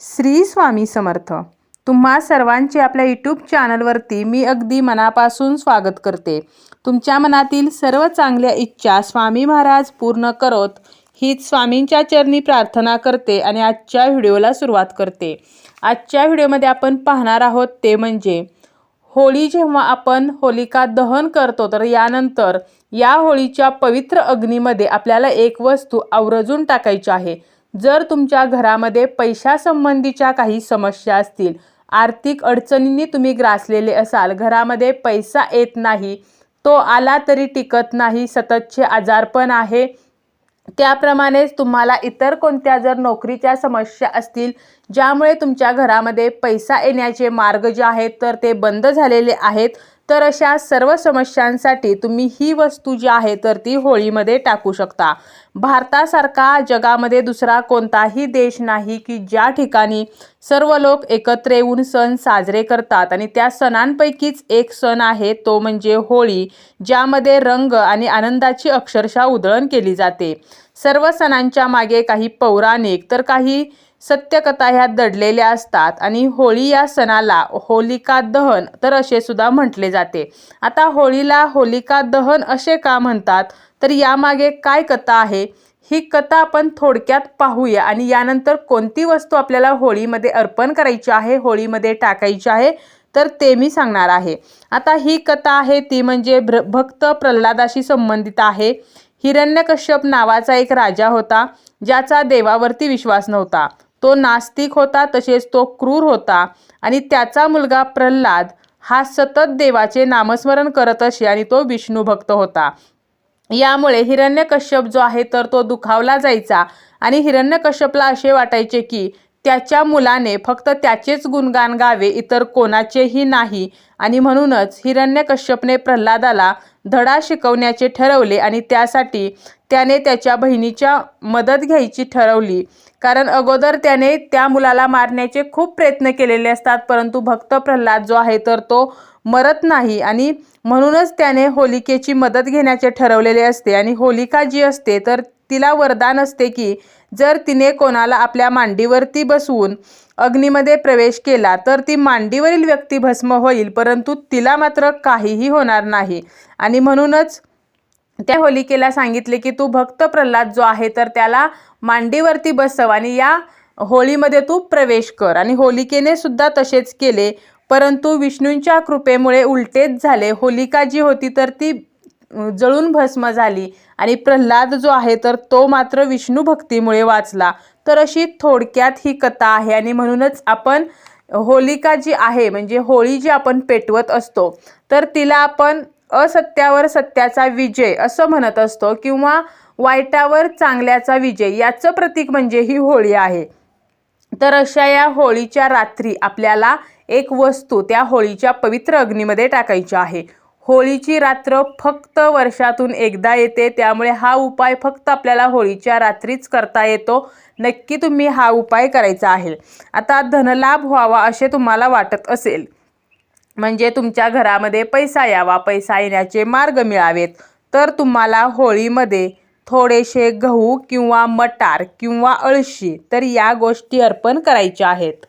श्री स्वामी समर्थ. तुम्हा सर्वांचे आपल्या यूट्यूब चॅनलवरती मी अगदी मनापासून स्वागत करते. तुमच्या मनातील सर्व चांगल्या इच्छा स्वामी महाराज पूर्ण करोत हीच स्वामींच्या चरणी प्रार्थना करते आणि आजच्या व्हिडिओला सुरुवात करते. आजच्या व्हिडिओमध्ये आपण पाहणार आहोत ते म्हणजे होळी जेव्हा आपण होलिका दहन करतो तर यानंतर या होळीच्या पवित्र अग्नीमध्ये आपल्याला एक वस्तू आवर्जून टाकायची आहे. जर तुमच्या घरामध्ये पैशासंबंधीच्या काही समस्या असतील आर्थिक अडचणींनी तुम्ही ग्रासलेले असाल घरामध्ये पैसा येत नाही तो आला तरी टिकत नाही सततचे आजारपण आहे त्याप्रमाणेच तुम्हाला इतर कोणत्या जर नोकरीच्या समस्या असतील ज्यामुळे तुमच्या घरामध्ये पैसा येण्याचे मार्ग जे आहेत तर ते बंद झालेले आहेत. तर अशा सर्व समस्यांसाठी तुम्ही ही वस्तू जी आहे तर ती होळीमध्ये टाकू शकता. भारतासारखा जगामध्ये दुसरा कोणताही देश नाही की ज्या ठिकाणी सर्व लोक एकत्र येऊन सण साजरे करतात आणि त्या सणांपैकीच एक सण आहे तो म्हणजे होळी ज्यामध्ये रंग आणि आनंदाची अक्षरशः उधळण केली जाते. सर्व सणांच्या मागे काही पौराणिक तर काही सत्यकथा ह्या दडलेल्या असतात आणि होळी या सणाला होलिका दहन तर असे सुद्धा म्हटले जाते. आता होळीला होलिका दहन असे का म्हणतात? तर यामागे काय कथा आहे? ही कथा आपण थोडक्यात पाहूया आणि यानंतर कोणती वस्तू आपल्याला होळीमध्ये अर्पण करायची आहे होळीमध्ये टाकायची आहे तर ते मी सांगणार आहे. आता ही कथा आहे ती म्हणजे भ्र भक्त प्रल्हादाशी संबंधित आहे. हिरण्यकश्यप नावाचा एक राजा होता ज्याचा देवावरती विश्वास नव्हता. तो नास्तिक होता तसेच तो क्रूर होता. आणि त्याचा मुलगा प्रल्हाद हा सतत देवाचे नामस्मरण करत असे आणि तो विष्णू भक्त होता. यामुळे हिरण्यकश्यप जो आहे तर तो दुखावला जायचा. आणि हिरण्यकश्यपला असे वाटायचे की त्याच्या मुलाने फक्त त्याचेच गुणगान गावे इतर कोणाचेही नाही. आणि म्हणूनच हिरण्यकश्यपने प्रल्हादाला धडा शिकवण्याचे ठरवले आणि त्यासाठी त्याने त्याच्या बहिणीच्या मदत घ्यायची ठरवली. कारण अगोदर त्याने त्या मुलाला मारण्याचे खूप प्रयत्न केलेले असतात परंतु भक्त प्रल्हाद जो आहे तर तो मरत नाही आणि म्हणूनच त्याने होलिकेची मदत घेण्याचे ठरवलेले असते आणि होलिका जी असते तर तिला वरदान असते की जर तिने कोणाला आपल्या मांडीवरती बसवून अग्नीमध्ये प्रवेश केला तर ती मांडीवरील व्यक्ती भस्म होईल परंतु तिला मात्र काहीही होणार नाही. आणि म्हणूनच त्या होलिकेला सांगितले की तू भक्त प्रल्हाद जो आहे तर त्याला मांडीवरती बसव आणि या होळीमध्ये तू प्रवेश कर. आणि होलिकेने सुद्धा तसेच केले परंतु विष्णूंच्या कृपेमुळे उलटेच झाले. होलिका जी होती तर ती जळून भस्म झाली आणि प्रल्हाद जो आहे तर तो मात्र विष्णू भक्तीमुळे वाचला. तर अशी थोडक्यात ही कथा आहे आणि म्हणूनच आपण होलिका जी आहे म्हणजे होळी जी आपण पेटवत असतो तर तिला आपण असत्यावर सत्याचा विजय असं म्हणत असतो किंवा वाईटावर चांगल्याचा विजय याचं प्रतीक म्हणजे ही होळी आहे. तर अशा या होळीच्या रात्री आपल्याला एक वस्तू त्या होळीच्या पवित्र अग्नीमध्ये टाकायची आहे. होळीची रात्र फक्त वर्षातून एकदा येते त्यामुळे हा उपाय फक्त आपल्याला होळीच्या रात्रीच करता येतो. नक्की तुम्ही हा उपाय करायचा आहे. आता धनलाभ व्हावा असे तुम्हाला वाटत असेल. म्हणजे तुमच्या घरामध्ये पैसा यावा पैसा येण्याचे मार्ग मिळावेत. तर तुम्हाला होळीमध्ये थोडेसे गहू किंवा मटार किंवा अळशी तर या गोष्टी अर्पण करायच्या आहेत.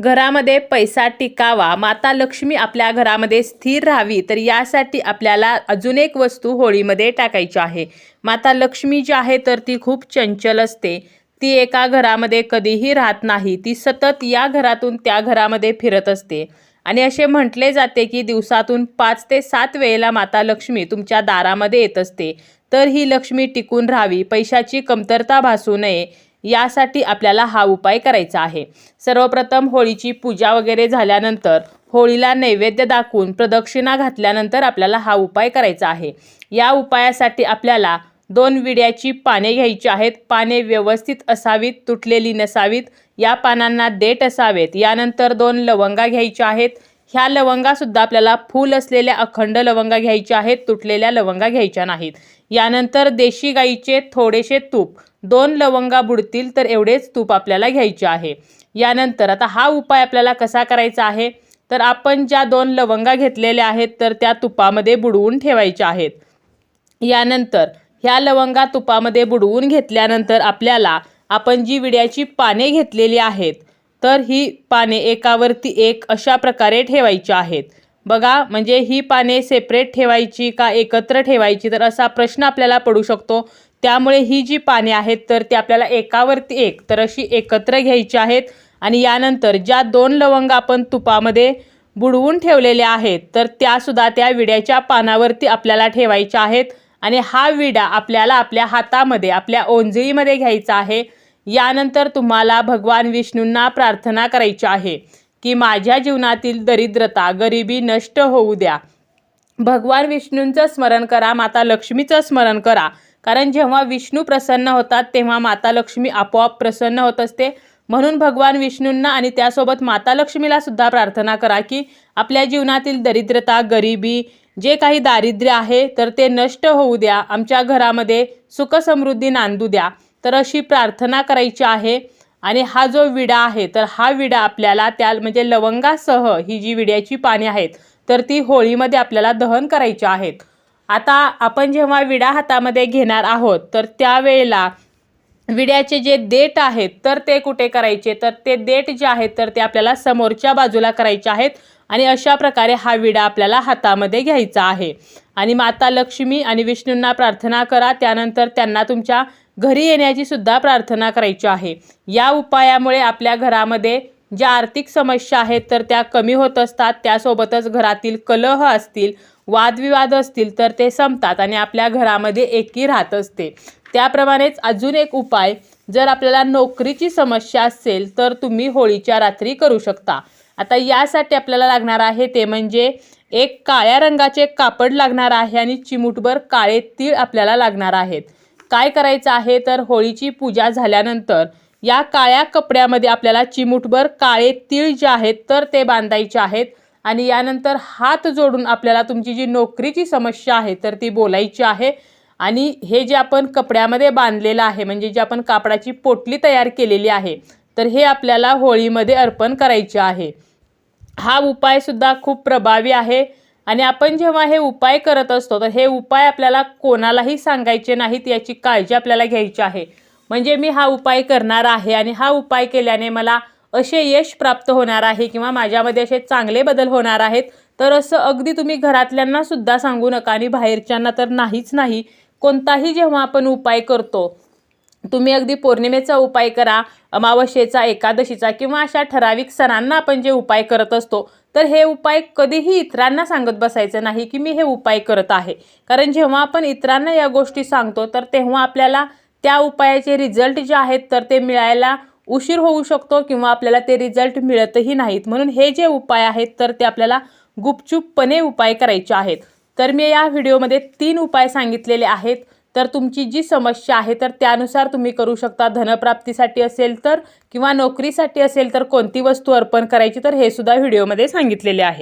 घरामध्ये पैसा टिकावा माता लक्ष्मी आपल्या घरामध्ये स्थिर राहावी तर यासाठी आपल्याला अजून एक वस्तू होळीमध्ये टाकायची आहे. माता लक्ष्मी जी आहे तर ती खूप चंचल असते. ती एका घरामध्ये कधीही राहत नाही. ती सतत या घरातून त्या घरामध्ये फिरत असते. आणि असे म्हटले जाते की दिवसातून पाच ते सात वेळेला माता लक्ष्मी तुमच्या दारामध्ये येत असते. तर ही लक्ष्मी टिकून राहावी. पैशाची कमतरता भासू नये. यासाठी आपल्याला हा उपाय करायचा आहे. सर्वप्रथम होळीची पूजा वगैरे झाल्यानंतर होळीला नैवेद्य दाखवून प्रदक्षिणा घातल्यानंतर आपल्याला हा उपाय करायचा आहे. या उपायासाठी आपल्याला दोन विड्याची पाने घ्यायची आहेत. पाने व्यवस्थित असावीत तुटलेली नसावीत. या पानांना देठ असावेत. यानंतर दोन लवंगा घ्यायच्या आहेत. ह्या लवंगासुद्धा आपल्याला फूल असलेल्या अखंड लवंगा घ्यायच्या आहेत तुटलेल्या लवंगा घ्यायच्या नाहीत. यानंतर देशी गाईचे थोडेसे तूप. दोन लवंगा बुडतील तर एवढेच तूप आपल्याला घ्यायचे आहे. यानंतर आता हा उपाय आपल्याला कसा करायचा आहे? तर आपण ज्या दोन लवंगा घेतलेल्या आहेत तर त्या तुपामध्ये बुडवून ठेवायच्या आहेत. यानंतर ह्या लवंगा तुपामध्ये बुडवून घेतल्यानंतर आपल्याला आपण जी विड्याची पाने घेतलेली आहेत तर ही पाने एकावरती एक अशा प्रकारे ठेवायची आहेत. बघा म्हणजे ही पाने सेपरेट ठेवायची का एकत्र ठेवायची तर असा प्रश्न आपल्याला पडू शकतो. त्यामुळे ही जी पाने आहेत तर ती आपल्याला एकावरती एक तर अशी एकत्र घ्यायची आहेत. आणि यानंतर ज्या दोन लवंग आपण तुपामध्ये बुडवून ठेवलेल्या आहेत तर त्यासुद्धा त्या विड्याच्या पानावरती आपल्याला ठेवायच्या आहेत. आणि हा विडा आपल्याला आपल्या हातामध्ये आपल्या ओंजळीमध्ये घ्यायचा आहे. यानंतर तुम्हाला भगवान विष्णूंना प्रार्थना करायची आहे की माझ्या जीवनातील दरिद्रता गरिबी नष्ट होऊ द्या. भगवान विष्णूंचं स्मरण करा माता लक्ष्मीचं स्मरण करा. कारण जेव्हा विष्णू प्रसन्न होतात तेव्हा माता लक्ष्मी आपोआप प्रसन्न होत असते. म्हणून भगवान विष्णूंना आणि त्यासोबत माता लक्ष्मीला सुद्धा प्रार्थना करा की आपल्या जीवनातील दरिद्रता गरिबी जे काही दारिद्र्य आहे तर ते नष्ट होऊ द्या. आमच्या घरामध्ये सुखसमृद्धी नांदू द्या. तर अशी प्रार्थना करायची आहे. आणि हा जो विडा आहे तर हा विडा आपल्याला त्या म्हणजे लवंगासह ही जी विड्याची पाने आहेत तर ती होळीमध्ये आपल्याला दहन करायची आहेत. आता आपण जेव्हा विडा हातामध्ये घेणार आहोत तर त्यावेळेला विड्याचे जे देठ आहेत तर ते कुठे करायचे? तर ते देठ जे आहेत तर ते आपल्याला समोरच्या बाजूला करायचे आहेत. आणि अशा प्रकारे हा विडा आपल्याला हातामध्ये घ्यायचा आहे. आणि माता लक्ष्मी आणि विष्णूंना प्रार्थना करा. त्यानंतर त्यांना तुमच्या घरी येण्याची सुद्धा प्रार्थना करायची आहे. या उपायामुळे आपल्या घरामध्ये ज्या आर्थिक समस्या आहेत तर त्या कमी होत असतात. त्यासोबतच घरातील कलह असतील वादविवाद असतील तर ते संपतात आणि आपल्या घरामध्ये एकी राहत असते. त्याप्रमाणेच अजून एक उपाय जर आपल्याला नोकरीची समस्या असेल तर तुम्ही होळीच्या रात्री करू शकता. आता यासाठी आपल्याला लागणार आहे ते म्हणजे एक काळ्या रंगाचे कापड लागणार आहे आणि चिमूटभर काळे तीळ आपल्याला लागणार आहेत. काय करायचं आहे? तर होळीची पूजा झाल्यानंतर या काळ्या कपड्यामध्ये आपल्याला चिमूटभर काळे तीळ जे आहेत तर ते बांधायचे आहेत. आणि यानंतर हात जोडून आपल्याला तुमची जी नोकरीची समस्या आहे तर ती बोलायची आहे. आणि हे जे आपण कपड्यामध्ये बांधलेलं आहे म्हणजे जे आपण कापडाची पोटली तयार केलेली आहे तर हे आपल्याला होळीमध्ये अर्पण करायचे आहे. हा उपायसुद्धा खूप प्रभावी आहे. आणि आपण जेव्हा हे उपाय करत असतो तर हे उपाय आपल्याला कोणालाही सांगायचे नाहीत याची काळजी आपल्याला घ्यायची आहे. म्हणजे मी हा उपाय करणार आहे आणि हा उपाय केल्याने मला असे यश प्राप्त होणार आहे किंवा माझ्यामध्ये असे चांगले बदल होणार आहेत. तर असं अगदी तुम्ही घरातल्यांना सुद्धा सांगू नका आणि बाहेरच्यांना तर नाहीच नाही. कोणताही जेव्हा आपण उपाय करतो तुम्ही अगदी पौर्णिमेचा उपाय करा अमावस्येचा एकादशीचा किंवा अशा ठराविक सणांना आपण जे उपाय करत असतो तर हे उपाय कधीही इतरांना सांगत बसायचं नाही की मी हे उपाय करत आहे. कारण जेव्हा आपण इतरांना या गोष्टी सांगतो तर तेव्हा आपल्याला त्या उपायाचे रिझल्ट जे आहेत तर ते मिळायला उशीर होऊ शकतो किंवा आपल्याला ते रिझल्ट मिळतही नाहीत. म्हणून हे जे उपाय आहेत तर ते आपल्याला गुपचूपपणे उपाय करायचे आहेत. तर मी या व्हिडिओमध्ये तीन उपाय सांगितलेले आहेत. तर तुमची जी समस्या आहे तर त्यानुसार तुम्ही करू शकता. धनप्राप्तीसाठी असेल तर किंवा नोकरीसाठी असेल तर कोणती वस्तू अर्पण करायची तर हे सुद्धा व्हिडिओमध्ये सांगितलेले आहे.